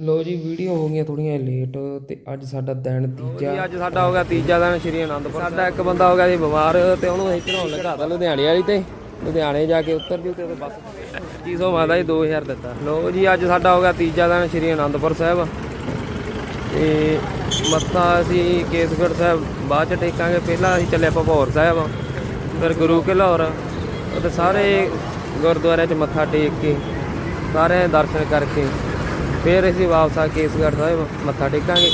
ਲੋ ਜੀ ਵੀਡੀਓ ਹੋ ਗਈਆਂ ਥੋੜੀਆਂ ਲੇਟ ਤੇ ਅੱਜ ਸਾਡਾ ਦਿਨ ਤੀਜਾ। ਅੱਜ ਸਾਡਾ ਹੋ ਗਿਆ ਤੀਜਾ ਦਿਨ ਸ਼੍ਰੀ ਅਨੰਦਪੁਰ ਸਾਡਾ ਇੱਕ ਬੰਦਾ ਹੋ ਗਿਆ ਜੀ ਬਿਮਾਰ ਤੇ ਉਹਨੂੰ ਅਸੀਂ ਚੜਾਉਣ ਲਗਾ ਤਾ ਲੁਧਿਆਣੇ ਵਾਲੀ ਤੇ। ਲੁਧਿਆਣੇ ਜਾ ਕੇ ਉਤਰ ਜੂ ਤੇ ਉਹ ਬੱਸ 2500 ਮਾਦਾ ਜੀ 2000 ਦਿੱਤਾ। ਲੋ ਜੀ ਅੱਜ ਸਾਡਾ ਹੋ ਗਿਆ ਤੀਜਾ ਦਿਨ ਸ਼੍ਰੀ ਅਨੰਦਪੁਰ ਸਾਹਿਬ। ਤੇ ਮੱਥਾ ਅਸੀਂ ਕੇਸਗੜ੍ਹ ਸਾਹਿਬ ਬਾਅਦ ਚ ਟੇਕਾਂਗੇ। ਪਹਿਲਾਂ ਅਸੀਂ ਚੱਲੇ ਭਪੌਰ ਸਾਹਿਬ। ਫਿਰ ਗੁਰੂ ਕੇ ਲਾਹੌਰ। ਉੱਥੇ ਸਾਰੇ ਗੁਰਦੁਆਰਿਆਂ 'ਚ ਮੱਥਾ ਟੇਕ ਕੇ ਸਾਰੇ ਦਰਸ਼ਨ ਕਰਕੇ। ਫਿਰ ਅਸੀਂ ਵਾਪਸ ਆ ਕੇਸਗੜ੍ਹ ਸਾਹਿਬ ਮੱਥਾ ਟੇਕਾਂਗੇ।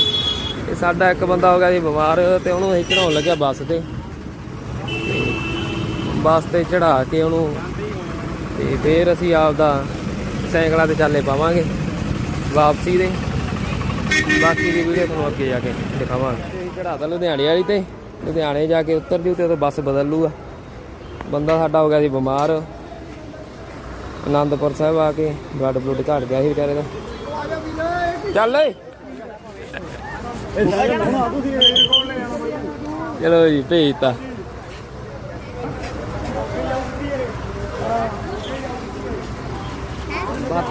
ਤੇ ਸਾਡਾ ਇੱਕ ਬੰਦਾ ਹੋ ਗਿਆ ਜੀ ਬਿਮਾਰ ਤੇ ਉਹਨੂੰ ਅਸੀਂ ਚੜਾਉਣ ਲੱਗਿਆ ਬੱਸ ਤੇ। ਤੇ ਬੱਸ ਤੇ ਚੜਾ ਕੇ ਉਹਨੂੰ ਤੇ ਫਿਰ ਅਸੀਂ ਆਪਦਾ ਸਾਈਕਲਾਂ ਤੇ ਚਾਲੇ ਪਾਵਾਂਗੇ ਵਾਪਸੀ ਦੇ। ਬਾਕੀ ਦੀ ਵੀਡੀਓ ਤੁਹਾਨੂੰ ਅੱਗੇ ਜਾ ਕੇ ਦਿਖਾਵਾਂਗੇ। ਅਸੀਂ ਚੜਾਤਾ ਲੁਧਿਆਣੇ ਵਾਲੀ ਤੇ। ਲੁਧਿਆਣੇ ਜਾ ਕੇ ਉੱਤਰ ਜੂ ਤੇ ਉਦੋਂ ਬੱਸ ਬਦਲ ਲੂਗਾ ਬੰਦਾ ਸਾਡਾ ਹੋ ਗਿਆ ਸੀ ਬਿਮਾਰ। ਆਨੰਦਪੁਰ ਸਾਹਿਬ ਆ ਕੇ ਬਲੱਡ ਬਲੱਡ ਘਟ ਗਿਆ ਸੀ ਵਿਚਾਰੇ ਦਾ। ਚੱਲ ਓਏ। ਚਲੋ ਜੀ ਭੇਜਤਾ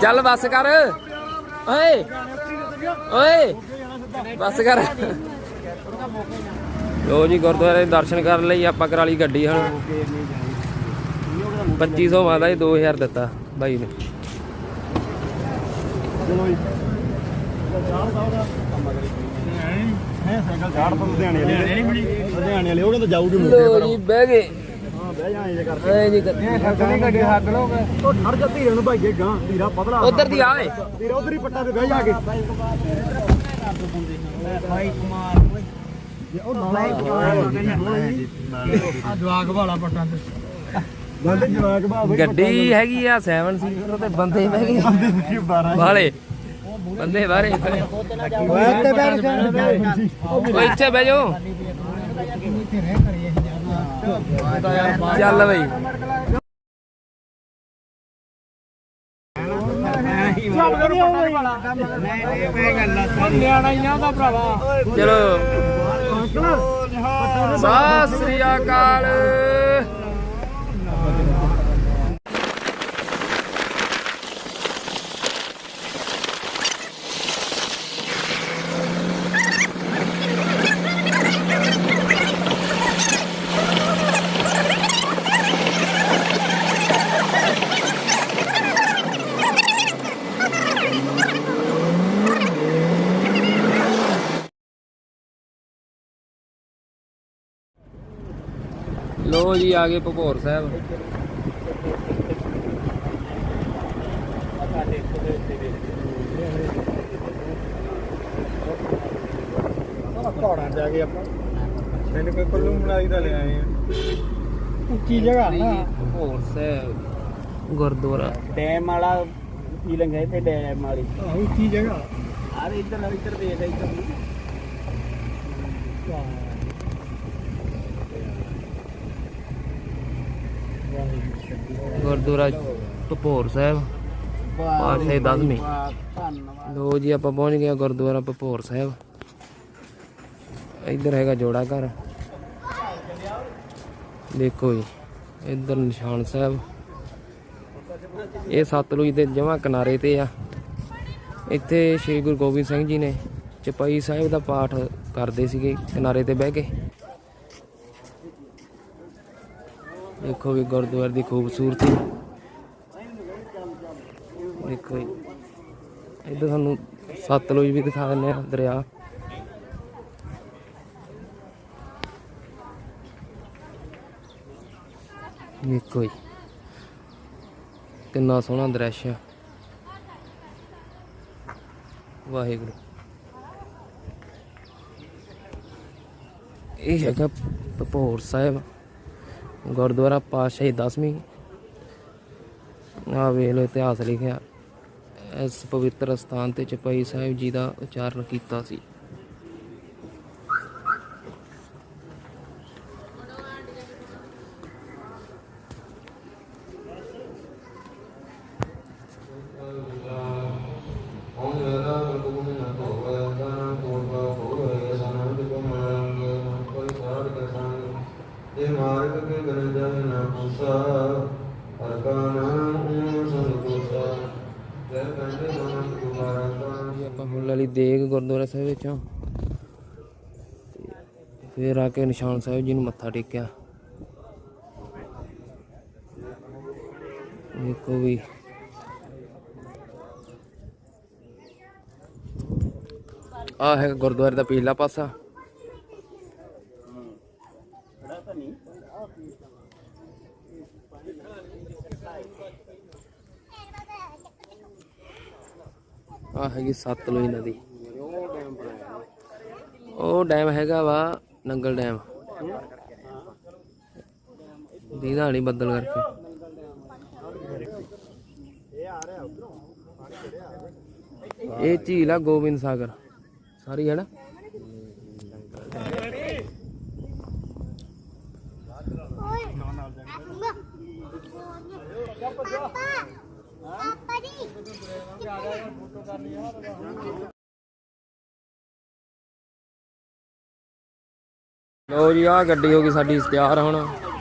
ਚੱਲ ਬੱਸ ਕਰ। ਓਏ। ਓਏ। ਬੱਸ ਕਰ। ਲੋ ਜੀ, ਗੁਰਦੁਆਰੇ ਦੇ ਦਰਸ਼ਨ ਕਰਨ ਲਈ ਆਪਾਂ ਕਰਾ ਲਈ ਗੱਡੀ ਹਣ। 2500 ਮਾਦਾ ਜੀ 2000 ਦਿੱਤਾ ਬਾਈ ਨੇ। ਹੈ ਸਾਈਕਲ ਚਾੜ ਤੋਂ ਲੁਧਿਆਣੇ ਵਾਲੇ ਲੁਧਿਆਣੇ ਵਾਲੇ ਉਹ ਕਹਿੰਦਾ ਜਾਊਗੀ ਮੁੰਡੇ ਲੋ ਜੀ ਬਹਿ ਗਏ। ਹਾਂ ਬਹਿ ਜਾ ਇਹ ਕਰ ਐ ਜੀ ਖੱਗਣੇ ਗੱਡੀ ਹੱਗ ਲੋਗੇ ਉਹ ਖੜ ਜਾ ਧੀਰੇ ਨੂੰ ਭਾਈਏ ਗਾਂ ਧੀਰਾ ਪਤਲਾ। ਉਧਰ ਦੀ ਆਏ ਧੀਰਾ ਉਧਰ ਹੀ ਪੱਟਾ ਤੇ ਬਹਿ ਜਾ ਕੇ। ਭਾਈ ਕੁਮਾਰ ਜੇ ਉਹ ਨਾਲਾ ਆ ਜਵਾਗ ਵਾਲਾ ਪੱਟਾਂ ਤੇ। ਬੰਦੇ ਜਵਾਗ ਬਾ ਬਈ ਗੱਡੀ ਹੈਗੀ ਆ 7 ਸੀਟਰ ਤੇ ਬੰਦੇ ਬਹਿ ਗਏ। 12 ਵਾਲੇ ਬੰਦੇ ਬਾਰੇ ਓਏ ਤੇ ਬੈਠ ਜਾ। ਓ ਇੱਥੇ ਬਹਿ ਜਾਓ। ਚੱਲ ਬਈ। ਚਲੋ। ਸਤਿ ਸ੍ਰੀ ਅਕਾਲ। ਲੋ ਜੀ ਆ ਗਏ ਭਪੌਰ ਸਾਹਿਬ। ਪਹਾੜਾਂ ਜਾ ਕੇ ਆਪਾਂ। ਮੈਨੂੰ ਕੋਈ ਕੁੱਲੂ ਮਨਾਲੀ ਦਾ ਲੈ ਆਏ ਆ। ਉੱਚੀ ਜਗ੍ਹਾ ਨਾ। ਭਪੌਰ ਸਾਹਿਬ। ਗੁਰਦੁਆਰਾ। ਡੈਮ ਵਾਲਾ ਫੀਲਿੰਗ ਹੈ ਤੇ ਡੈਮ ਵਾਲੀ? ਆਹ ਉੱਚੀ ਜਗ੍ਹਾ। ਆਹ ਇੱਧਰ ਇੱਧਰ ਦੇਖ ਇੱਧਰ। ਗੁਰਦੁਆਰਾ ਭਪੌਰ ਸਾਹਿਬ, ਪਾਸੇ ਦਸਵੀਂ। ਧੰਨਵਾਦ ਲੋ ਜੀ, ਆਪਾਂ ਪਹੁੰਚ ਗਏ ਗੁਰਦੁਆਰਾ ਭਪੌਰ ਸਾਹਿਬ। ਇੱਧਰ ਹੈਗਾ ਜੋੜਾ ਘਰ। ਦੇਖੋ ਜੀ, ਇੱਧਰ ਨਿਸ਼ਾਨ ਸਾਹਿਬ। ਇਹ ਸਤਲੁਜ ਦੇ ਜਮਾ ਕਿਨਾਰੇ ਤੇ ਆ। ਇੱਥੇ ਸ੍ਰੀ ਗੁਰੂ ਗੋਬਿੰਦ ਸਿੰਘ ਜੀ ਨੇ ਚਪਾਈ ਸਾਹਿਬ ਦਾ ਪਾਠ ਕਰਦੇ ਸੀਗੇ, ਕਿਨਾਰੇ ਤੇ ਬਹਿ ਕੇ। ਦੇਖੋ ਵੀ ਗੁਰਦੁਆਰੇ ਦੀ ਖੂਬਸੂਰਤੀ। ਦੇਖੋ ਜੀ। ਇੱਧਰ ਤੁਹਾਨੂੰ ਸਤਲੁਜ ਵੀ ਦਿਖਾ ਦਿੰਦੇ ਆ ਦਰਿਆ। ਦੇਖੋ ਜੀ। ਕਿੰਨਾ ਸੋਹਣਾ ਦ੍ਰਿਸ਼ ਹੈ ਵਾਹਿਗੁਰੂ। ਇਹ ਹੈਗਾ ਭਪੌਰ ਸਾਹਿਬ। ਗੁਰਦੁਆਰਾ ਪਾਤਸ਼ਾਹੀ 10ਵੀਂ ਆ ਵੇਖ ਲਓ ਇਤਿਹਾਸ ਲਿਖਿਆ। ਇਸ ਪਵਿੱਤਰ ਸਥਾਨ ਤੇ ਚਪਾਈ ਸਾਹਿਬ ਜੀ ਦਾ ਉਚਾਰਨ ਕੀਤਾ ਸੀ ਇਹ ਮਾਰਗ ਕੇ ਗਨ ਜਾਏ ਨਾ ਪੁਸਾ ਹਰ ਕਾ ਨਾਮ ਸੰਤੋਸ਼ਾ ਦੇਗ ਗੁਰਦੁਆਰਾ ਸਾਹਿਬ ਵਿੱਚੋਂ। ਫਿਰ ਆ ਕੇ ਨਿਸ਼ਾਨ ਸਾਹਿਬ ਜੀ ਨੂੰ ਮੱਥਾ ਟੇਕਿਆ। ਦੇਖੋ ਵੀ। ਆ ਹੈ ਗੁਰਦੁਆਰੇ ਦਾ ਪਿਛਲਾ ਪਾਸਾ। ਆ ਹੈਗੀ ਸਤਲੁਜ ਨਦੀ। ਉਹ ਡੈਮ ਹੈਗਾ ਵਾ ਨੰਗਲ ਡੈਮ। ਦੀਦਾ ਨਹੀਂ ਬੱਦਲ ਕਰਕੇ। ਇਹ ਝੀਲ ਆ ਗੋਬਿੰਦ ਸਾਗਰ। ਸਾਰੀ ਹੈ ਨਾ ਲੋ ਜੀ ਆ ਗੱਡੀ ਹੋ ਗਈ ਸਾਡੀ ਤਿਆਰ ਹੁਣ।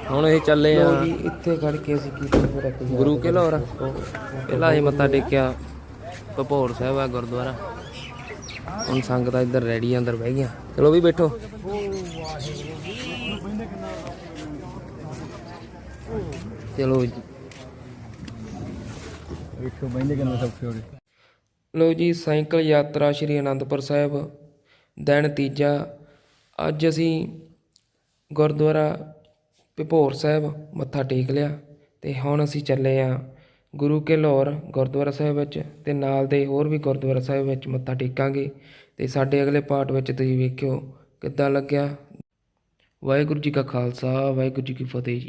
ਹੁਣ ਇਹ ਚੱਲੇ ਆ ਜੀ ਇੱਥੇ ਖੜ ਕੇ ਅਸੀਂ ਕੀਤਾ ਪੂਰਾ ਗੁਰੂ ਕੇ ਲਾਹੌਰ ਪਹਿਲਾਂ ਅਸੀਂ ਮੱਥਾ ਟੇਕਿਆ ਭਪੌਰ ਸਾਹਿਬ ਆ ਗੁਰਦੁਆਰਾ। ਹੁਣ ਸੰਗਤਾਂ ਇੱਧਰ ਰੈਡੀ ਆ ਅੰਦਰ ਬਹਿ ਗਈਆਂ। ਚਲੋ ਵੀ ਬੈਠੋ। ਚਲੋ ਜੀ। ਵੇਖੋ ਬੈਂਦੇ ਕਿੰਨੇ ਸੌਖੇ ਹੋ ਗਏ। ਲੋ ਜੀ, ਸਾਈਕਲ ਯਾਤਰਾ ਸ਼੍ਰੀ ਅਨੰਦਪੁਰ ਸਾਹਿਬ। ਦਿਨ ਤੀਜਾ, ਅੱਜ ਅਸੀਂ ਗੁਰਦੁਆਰਾ ਭਿਪੋਰ ਸਾਹਿਬ ਮੱਥਾ ਟੇਕ ਲਿਆ ਅਤੇ ਹੁਣ ਅਸੀਂ ਚੱਲੇ ਹਾਂ ਗੁਰੂ ਕੇ ਲਾਹੌਰ ਗੁਰਦੁਆਰਾ ਸਾਹਿਬ ਵਿੱਚ ਅਤੇ ਨਾਲ ਦੇ ਹੋਰ ਵੀ ਗੁਰਦੁਆਰਾ ਸਾਹਿਬ ਵਿੱਚ ਮੱਥਾ ਟੇਕਾਂਗੇ ਅਤੇ ਸਾਡੇ ਅਗਲੇ ਪਾਰਟ ਵਿੱਚ ਤੁਸੀਂ ਵੇਖਿਓ ਕਿੱਦਾਂ ਲੱਗਿਆ। ਵਾਹਿਗੁਰੂ ਜੀ ਕਾ ਖਾਲਸਾ, ਵਾਹਿਗੁਰੂ ਜੀ ਕੀ ਫਤਿਹ ਜੀ।